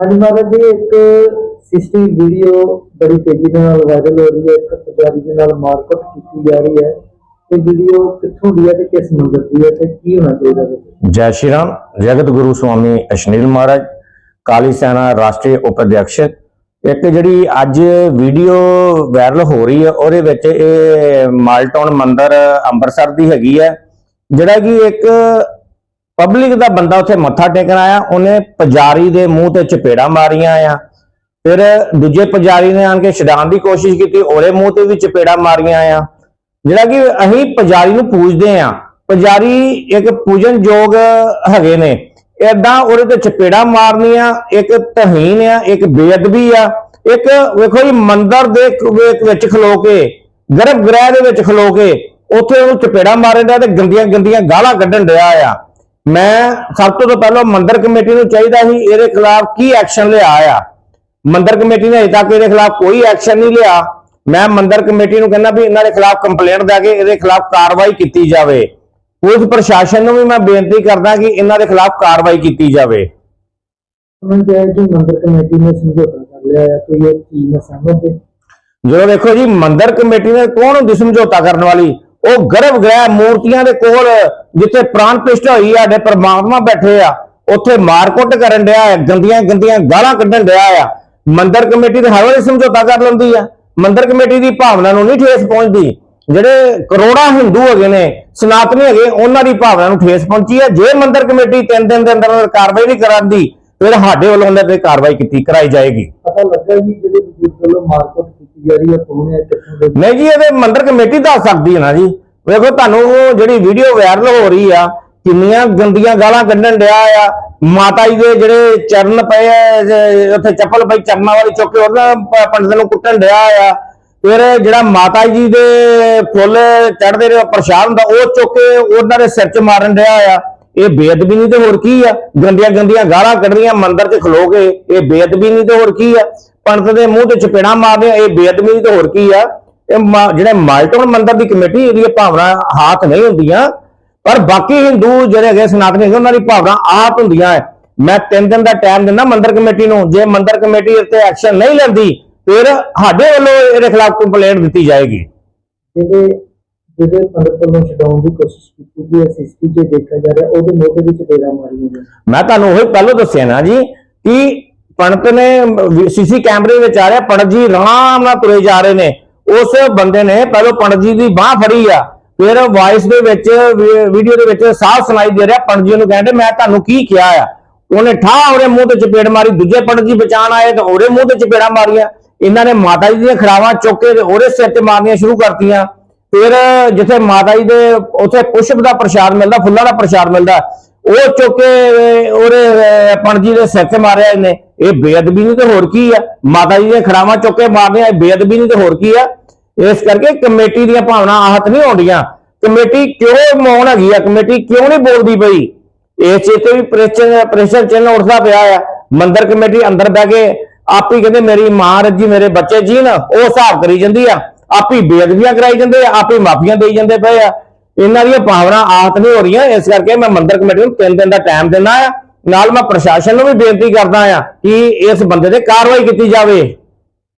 ਹਾਂਜੀ ਮਹਾਰਾਜ ਜੀ, ਇੱਕ ਸਿਸਟੀ ਵੀਡੀਓ ਬੜੀ ਤੇਜ਼ੀ ਦੇ ਨਾਲ ਵਾਇਰਲ ਹੋ ਰਹੀ ਹੈ, ਇੱਕ ਪੁਜਾਰੀ ਦੇ ਨਾਲ ਮਾਰਕਟ ਕੀਤੀ ਜਾ ਰਹੀ ਹੈ। ਇਹ ਵੀਡੀਓ ਕਿੱਥੋਂ ਦੀ ਹੈ ਤੇ ਕਿਸ ਮੰਦਰ ਦੀ ਹੈ ਤੇ ਕੀ ਹੋਣਾ ਚਾਹੀਦਾ ਹੈ? ਜੈ ਸ਼੍ਰੀ ਰਾਮ, ਜਗਤ ਗੁਰੂ ਸਵਾਮੀ ਅਸ਼ਨੀਲ ਮਹਾਰਾਜ, ਕਾਲੀ ਸੈਨਾ ਰਾਸ਼ਟਰੀ ਉਪਾਧਿਅਕਸ਼। ਇੱਕ ਜਿਹੜੀ ਅੱਜ ਵੀਡੀਓ ਵਾਇਰਲ ਹੋ ਰਹੀ ਹੈ, ਉਹਦੇ ਵਿੱਚ ਇਹ ਮਾਲਟਾਊਨ ਮੰਦਿਰ ਅੰਮ੍ਰਿਤਸਰ ਦੀ ਹੈਗੀ ਹੈ, ਜਿਹੜਾ ਕਿ ਇੱਕ ਪਬਲਿਕ ਦਾ ਬੰਦਾ ਉੱਥੇ ਮੱਥਾ ਟੇਕਣ ਆਇਆ, ਉਹਨੇ ਪੁਜਾਰੀ ਦੇ ਮੂੰਹ ਤੇ ਚਪੇੜਾ ਮਾਰੀਆਂ ਆ। ਫਿਰ ਦੂਜੇ ਪੁਜਾਰੀ ਨੇ ਆਣ ਕੇ ਛਡਾਉਣ ਦੀ ਕੋਸ਼ਿਸ਼ ਕੀਤੀ, ਉਹਦੇ ਮੂੰਹ ਤੇ ਵੀ ਚਪੇੜਾ ਮਾਰੀਆਂ ਆ। ਜਿਹੜਾ ਕਿ ਅਸੀਂ ਪੁਜਾਰੀ ਨੂੰ ਪੂਜਦੇ ਆ। ਪੁਜਾਰੀ ਇੱਕ ਪੂਜਨਯੋਗ ਹੈਗੇ ਨੇ। ਏਦਾਂ ਉਹਦੇ ਤੇ ਚਪੇੜਾ ਮਾਰਨੀਆਂ, ਇੱਕ ਤਹੀਨ ਆ, ਇੱਕ ਬੇਅਦਬੀ ਆ। ਇੱਕ ਵੇਖੋ ਜੀ, ਮੰਦਰ ਦੇ ਵਿੱਚ- ਵਿੱਚ ਖਲੋ ਕੇ, ਗਰਭ ਗ੍ਰਹਿ ਦੇ ਵਿੱਚ ਖਲੋ ਕੇ, ਉੱਥੇ ਉਹਨੂੰ ਚਪੇੜਾ ਮਾਰਨ ਦਾ ਤੇ ਗੰਦੀਆਂ ਗੰਦੀਆਂ ਗਾਲਾਂ ਕੱਢਣ ਡਿਆ ਆ। ਮੈਂ ਸਭ ਤੋਂ ਪਹਿਲਾਂ ਮੰਦਰ ਕਮੇਟੀ ਨੂੰ ਚਾਹੀਦਾ ਸੀ ਇਹਦੇ ਖਿਲਾਫ ਕੀ ਐਕਸ਼ਨ ਲਿਆ ਆ ਮੰਦਰ ਕਮੇਟੀ ਨੇ ਅਜੇ ਤੱਕ ਇਹਦੇ ਖਿਲਾਫ ਕੋਈ ਐਕਸ਼ਨ ਨਹੀਂ ਲਿਆ। ਮੈਂ ਮੰਦਰ ਕਮੇਟੀ ਨੂੰ ਕਹਿੰਦਾ ਵੀ ਇਹਨਾਂ ਦੇ ਖਿਲਾਫ ਕੰਪਲੇਂਟ ਦੇ ਕੇ ਇਹਦੇ ਖਿਲਾਫ ਕਾਰਵਾਈ ਕੀਤੀ ਜਾਵੇ। ਪੁਲਿਸ ਪ੍ਰਸ਼ਾਸਨ ਨੂੰ ਵੀ ਮੈਂ ਬੇਨਤੀ ਕਰਦਾ ਕਿ ਇਹਨਾਂ ਦੇ ਖਿਲਾਫ ਕਾਰਵਾਈ ਕੀਤੀ ਜਾਵੇ। ਮੰਦਰ ਕਮੇਟੀ ਨੇ ਸਮਝੌਤਾ ਕਰ ਲਿਆ ਹੈ ਕੋਈ ਇਹ ਚੀਜ਼ ਨਾਲ ਸਹਿਮਤ ਹੈ ਜਦੋਂ ਦੇਖੋ ਜੀ ਮੰਦਰ ਕਮੇਟੀ ਨੇ ਕੌਣ ਹੁੰਦੀ ਸਮਝੌਤਾ ਕਰਨ ਵਾਲੀ? ਉਹ ਗਰਭ ਗ੍ਰਹਿ ਮੂਰਤੀਆਂ ਦੇ ਕੋਲ ਜਿੱਥੇ ਪ੍ਰਾਨ ਪ੍ਰਤਿਸ਼ਠਾ ਹੋਈ ਆ ਸਾਡੇ ਪਰਮਾਤਮਾ ਬੈਠੇ ਆ ਉੱਥੇ ਮਾਰਕੁੱਟ ਕਰਨ ਡਿਆ ਹੈ ਗੰਦੀਆਂ ਗੰਦੀਆਂ ਗਾਲਾਂ ਕੱਢਣ ਡਿਆ ਆ। ਮੰਦਰ ਕਮੇਟੀ ਤੇ ਹਰ ਵੇਲੇ ਸਮਝੌਤਾ ਕਰ ਲੈਂਦੀ ਆ। ਮੰਦਰ ਕਮੇਟੀ ਦੀ ਭਾਵਨਾ ਨੂੰ ਨਹੀਂ ਠੇਸ ਪਹੁੰਚਦੀ। ਜਿਹੜੇ ਕਰੋੜਾਂ ਹਿੰਦੂ ਹੈਗੇ ਨੇ ਸਨਾਤਨੀ ਹੈਗੇ ਉਹਨਾਂ ਦੀ ਭਾਵਨਾ ਨੂੰ ਠੇਸ ਪਹੁੰਚੀ ਹੈ ਜੇ ਮੰਦਰ ਕਮੇਟੀ ਤਿੰਨ ਦਿਨ ਦੇ ਅੰਦਰ ਕਾਰਵਾਈ ਨਹੀਂ ਕਰਾਂਦੀ ਫਿਰ ਸਾਡੇ ਵੱਲੋਂ ਉਹਨਾਂ ਤੇ ਕਾਰਵਾਈ ਕੀਤੀ ਕਰਾਈ ਜਾਏਗੀ। ਪਤਾ ਲੱਗਾ ਜੀ ਜਿਹੜੇ ਬਜ਼ੁਰਗ ਵੱਲੋਂ ਮਾਰਕਟ ਕੀਤੀ ਜਾ ਰਹੀ ਹੈ ਦੇ ਨਹੀਂ ਜੀ ਇਹਦੇ ਮੰਦਰ ਕਮੇਟੀ ਦੱਸ ਸਕਦੀ ਹੈ ਨਾ ਜੀ। ਵੇਖੋ, ਤੁਹਾਨੂੰ ਜਿਹੜੀ ਵੀਡੀਓ ਵਾਇਰਲ ਹੋ ਰਹੀ ਆ, ਕਿੰਨੀਆਂ ਗੰਦੀਆਂ ਗਾਲਾਂ ਕੱਢਣ ਡਿਆ ਆ। ਮਾਤਾ ਜੀ ਦੇ ਜਿਹੜੇ ਚਰਨ ਪਏ ਆ ਉੱਥੇ ਚੱਪਲ ਪਈ, ਚਰਨਾਂ ਵਾਲੀ ਚੁੱਕ ਕੇ ਉਹਨਾਂ ਪੰਡਤ ਨੂੰ ਕੁੱਟਣ ਡਿਆ ਆ। ਫਿਰ ਜਿਹੜਾ ਮਾਤਾ ਜੀ ਦੇ ਫੁੱਲ ਚੜਦੇ ਨੇ ਪ੍ਰਸ਼ਾਦ ਹੁੰਦਾ, ਉਹ ਚੁੱਕ ਕੇ ਉਹਨਾਂ ਦੇ ਸਿਰ 'ਚ ਮਾਰਨ ਡਿਆ ਆ। ਇਹ ਬੇਅਦਬੀ ਨਹੀਂ ਤੇ ਹੋਰ ਕੀ ਆ? ਗੰਦੀਆਂ ਗੰਦੀਆਂ ਗਾਲਾਂ ਕੱਢਣੀਆਂ, ਮੰਦਰ 'ਚ ਖਲੋ ਕੇ, ਇਹ ਬੇਅਦਬੀ ਨਹੀਂ ਤੇ ਹੋਰ ਕੀ ਆ? ਪੰਡਤ ਦੇ ਮੂੰਹ ਤੇ ਚਪੇੜਾਂ ਮਾਰਦੀਆਂ ਇਹ ਬੇਅਦਬੀ ਨਹੀਂ ਤੇ ਹੋਰ ਕੀ ਆ? ਇਹ ਜਿਹੜੇ ਮਾਲਟੋਨ ਮੰਦਰ ਦੀ ਕਮੇਟੀ ਇਹਦੀ ਭਾਵਨਾ ਹਾਥ ਨਹੀਂ ਹੁੰਦੀਆਂ ਪਰ ਬਾਕੀ ਹਿੰਦੂ ਜਿਹੜੇ ਹੈਗੇ ਸਨਾਤਨੀ ਹੈਗੇ ਉਹਨਾਂ ਦੀ ਭਾਵਨਾ ਆਪ ਹੁੰਦੀਆਂ ਹੈ। ਮੈਂ ਤਿੰਨ ਦਿਨ ਦਾ ਟਾਈਮ ਦਿੰਦਾ ਮੰਦਰ ਕਮੇਟੀ ਨੂੰ। ਜੇ ਮੰਦਰ ਕਮੇਟੀ ਇੱਥੇ ਐਕਸ਼ਨ ਨਹੀਂ ਲੈਂਦੀ ਫਿਰ ਸਾਡੇ ਵੱਲੋਂ ਇਹਦੇ ਖਿਲਾਫ ਕੰਪਲੇਂਟ ਦਿੱਤੀ ਜਾਏਗੀ। ਜਿਹੜੇ ਜਿਹੜੇ ਪੰਡਤ ਵੱਲੋਂ ਛਡਾਉਣ ਦੀ ਕੋਸ਼ਿਸ਼ ਕੀਤੀ ਗਈ ਹੈ ਸਿਸਟੀ 'ਚ ਦੇਖਿਆ ਜਾ ਰਿਹਾ ਉਹਦੇ ਮੋਢੇ ਵਿੱਚ ਬੇੜਾ ਮਾਰੀਆਂ ਨੇ। ਮੈਂ ਤੁਹਾਨੂੰ ਉਹੀ ਪਹਿਲਾਂ ਦੱਸਿਆ ਨਾ ਜੀ ਕਿ ਪੰਡਤ ਨੇ ਸੀਸੀ ਕੈਮਰੇ ਵਿੱਚ ਆ ਰਿਹਾ ਪੰਡਤ ਜੀ ਆਰਾਮ ਨਾਲ ਤੁਰੇ ਜਾ ਰਹੇ ਨੇ। ਉਸ ਬੰਦੇ ਨੇ ਪਹਿਲਾਂ ਪੰਡਤ ਜੀ ਦੀ ਬਾਹ ਫੜੀ ਆ, ਫਿਰ ਵਾਇਸ ਦੇ ਵਿੱਚ ਵੀਡੀਓ ਦੇ ਵਿੱਚ ਸਾਫ਼ ਸੁਣਾਈ ਦੇ ਰਿਹਾ ਪੰਡਤ ਜੀ ਨੂੰ ਕਹਿੰਦੇ ਮੈਂ ਤੁਹਾਨੂੰ ਕੀ ਕਿਹਾ ਆ? ਉਹਨੇ ਠਾਹ ਉਹਦੇ ਮੂੰਹ ਤੇ ਚਪੇੜ ਮਾਰੀ, ਦੂਜੇ ਪੰਡਤ ਜੀ ਬਚਾਣ ਆਏ ਤੇ ਉਹਦੇ ਮੂੰਹ ਤੇ ਚਪੇੜਾਂ ਮਾਰੀਆਂ। ਇਹਨਾਂ ਨੇ ਮਾਤਾ ਜੀ ਦੀਆਂ ਖਰਾਵਾਂ ਚੁੱਕ ਕੇ ਤੇ ਉਹਦੇ ਸਿਰ ਤੇ ਮਾਰਨੀਆਂ ਸ਼ੁਰੂ ਕਰਤੀਆਂ। ਫਿਰ ਜਿੱਥੇ ਮਾਤਾ ਜੀ ਦੇ ਉੱਥੇ ਪੁਸ਼ਪ ਦਾ ਪ੍ਰਸ਼ਾਦ ਮਿਲਦਾ, ਫੁੱਲਾਂ ਦਾ ਪ੍ਰਸ਼ਾਦ ਮਿਲਦਾ ਉਹ ਚੁੱਕ ਕੇ ਉਹਦੇ ਅਹ, ਜੀ ਦੇ ਸਿਰ ਤੇ ਮਾਰਿਆ ਇਹਨੇ। ਇਹ ਬੇਅਦਬੀ ਨਹੀਂ ਤੇ ਹੋਰ ਕੀ ਆ? ਮਾਤਾ ਜੀ ਦੀਆਂ ਖੜਾਵਾਂ ਚੁੱਕ ਕੇ ਮਾਰਨੀਆਂ ਬੇਅਦਬੀ ਨਹੀਂ ਤੇ ਹੋਰ ਕੀ ਆ? ਇਸ ਕਰਕੇ ਕਮੇਟੀ ਦੀਆਂ ਭਾਵਨਾ ਆਹਤ ਨਹੀਂ ਆਉਂਦੀਆਂ। ਕਮੇਟੀ ਕਿਉਂ ਮੌਨ ਹੈਗੀ ਆ? ਕਮੇਟੀ ਕਿਉਂ ਨਹੀਂ ਬੋਲਦੀ ਪਈ? ਇਸ ਚੀਜ਼ ਤੇ ਵੀ ਪ੍ਰੈਸ਼ਰ ਪ੍ਰੈਸ਼ਰ ਚਿੰਨ ਉੱਠਦਾ ਪਿਆ ਆ। ਮੰਦਰ ਕਮੇਟੀ ਅੰਦਰ ਬਹਿ ਕੇ ਆਪ ਹੀ ਕਹਿੰਦੇ ਮੇਰੀ ਮਾਂ ਰੱਜੀ ਮੇਰੇ ਬੱਚੇ ਜੀ ਨਾ ਉਹ ਹਿਸਾਬ ਕਰੀ ਜਾਂਦੀ ਆ। ਆਪ ਹੀ ਬੇਅਦਬੀਆਂ ਕਰਾਈ ਜਾਂਦੇ ਆ ਆਪ ਮਾਫੀਆਂ ਦੇਈ ਜਾਂਦੇ ਪਏ ਆ। ਇਹਨਾਂ ਦੀਆਂ ਭਾਵਨਾ ਆਹਤ ਨਹੀਂ ਹੋ ਰਹੀਆਂ, ਇਸ ਕਰਕੇ ਮੈਂ ਮੰਦਰ ਕਮੇਟੀ ਨੂੰ ਤਿੰਨ ਦਿਨ ਦਾ ਟਾਈਮ ਦਿੰਦਾ ਆ ਨਾਲ ਮੈਂ ਪ੍ਰਸ਼ਾਸਨ ਨੂੰ ਵੀ ਬੇਨਤੀ ਕਰਦਾ ਆ ਕਿ ਇਸ ਬੰਦੇ ਤੇ ਕਾਰਵਾਈ ਕੀਤੀ ਜਾਵੇ।